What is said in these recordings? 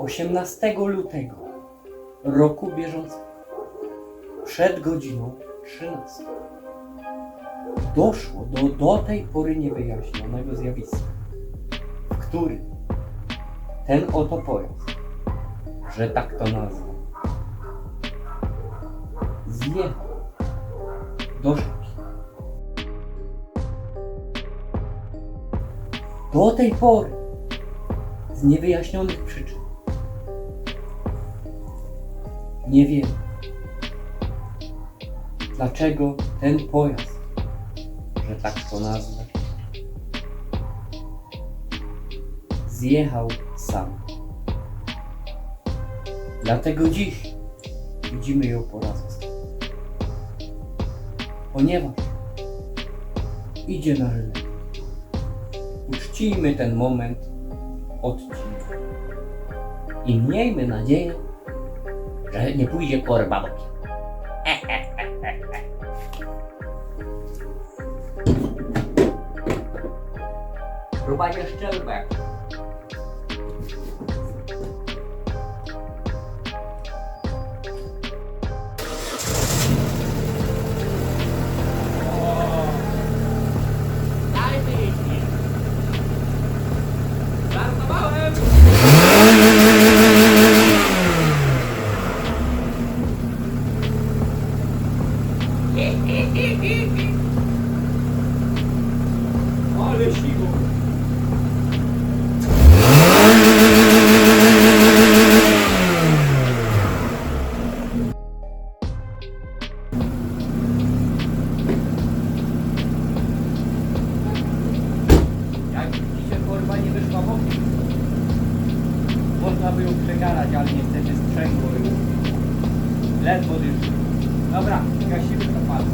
18 lutego roku bieżącego przed godziną 13 doszło do do tej pory niewyjaśnionego zjawiska, w którym ten oto pojazd, że tak to nazwę, zjechał do rzeki. Do tej pory z niewyjaśnionych przyczyn nie wiemy, dlaczego ten pojazd, że tak to nazwę, zjechał sam. Dlatego dziś widzimy ją po raz ostatni. Ponieważ idzie na rynek. Uczcijmy ten moment odcinka. I miejmy nadzieję, że nie pójdzie korba bokiem. Próba jeszcze. Ale siło! Jak widzicie, korba nie wyszła bokiem. Można by ją przegarać, ale niestety sprzęgło już. Ledwo dyszy. Dobra, gasimy to palce.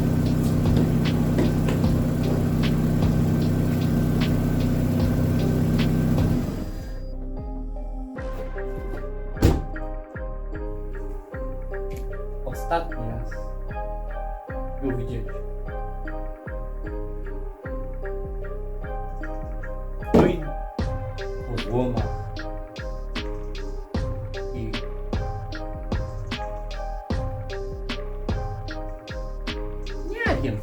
Ostatni raz ją widzieliśmy. Płyn po złomach